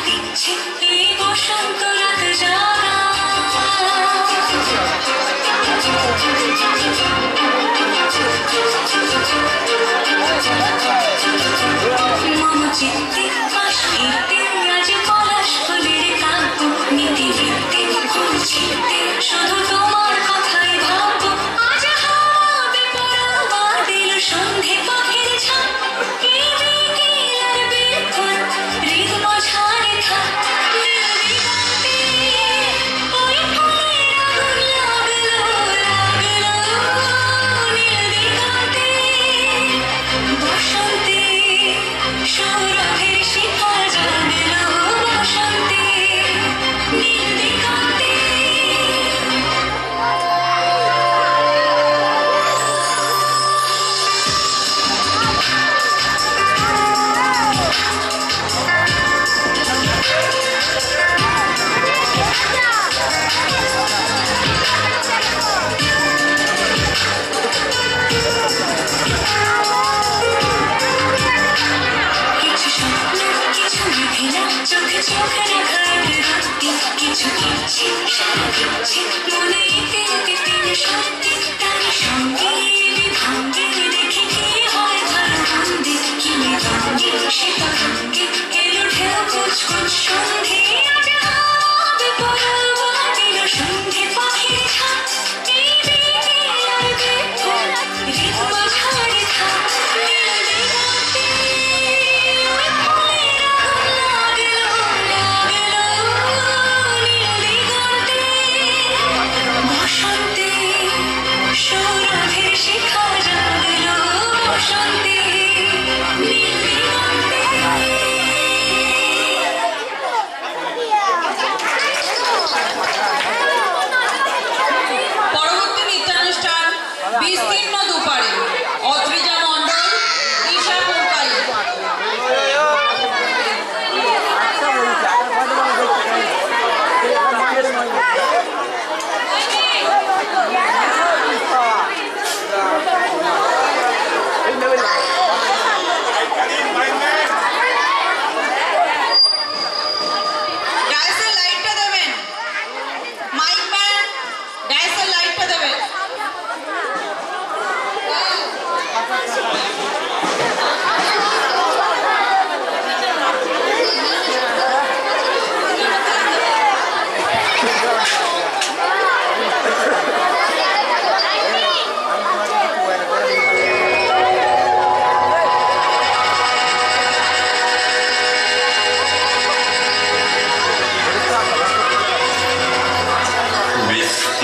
দিচ্ছে এই বসন্ত রাতে যারা মম চিত্তে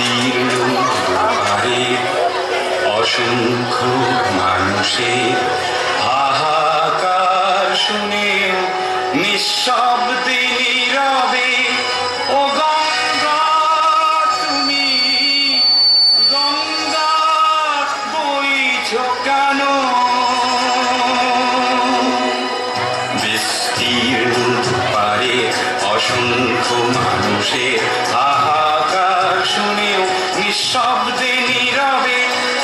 বিস্তীর্ণ পাহাড়ের অসংখ্য মানুষের হাহাকার শুনে নিঃশব্দে নীরবে ও তুমি গঙ্গা বইছ কেন বিস্তীর্ণ পারে অসংখ্য মানুষের, আহা চিৎকার শুনেও, নিঃশব্দে নীরবে,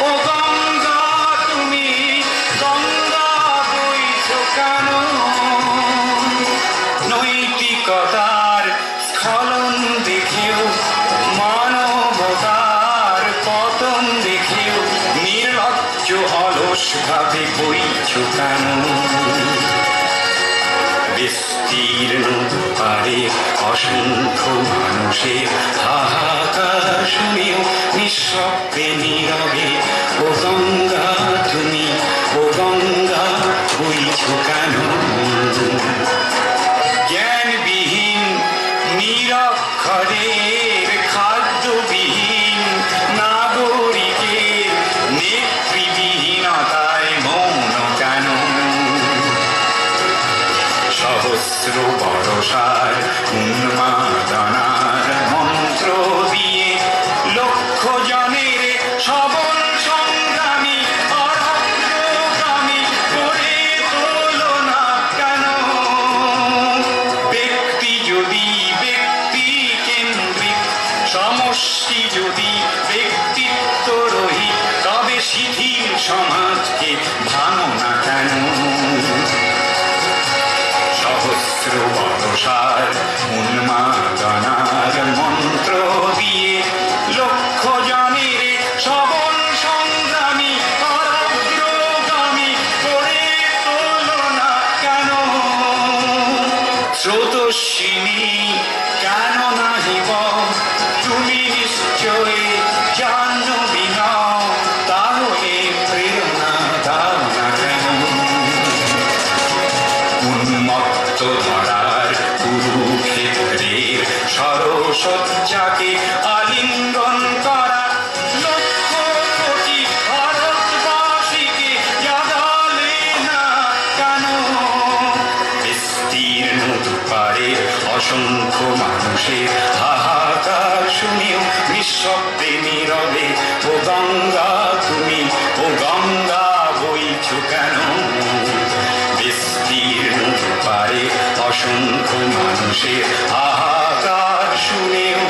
ও গঙ্গা, তুমি গঙ্গা বইছ কেন? নৈতিকতার স্খলন দেখেও, মানবতার পতন দেখেও, নির্লজ্জ অলস ভাবে বইছ কেন? অসংখ্য মানুষের হাহাকার শুনিও নিঃশব্দে নীরবে ও গঙ্গা তুমি ও গঙ্গা বইছো সহস্র বরসার উন্মাদনার પુષ્પાય ઉન્માદનાગમ সরসজ্জাকে আলিঙ্গন করা। দুপারে অসংখ্য মানুষের হাহাকার শুনেও নিঃশব্দে নীরবে, ও গঙ্গা, তুমি, ও গঙ্গা বইছ কেন? বিস্তীর্ণ পারে অসংখ্য মানুষের হাহাকার শুনেও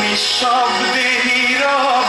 নিঃশব্দে নীরবে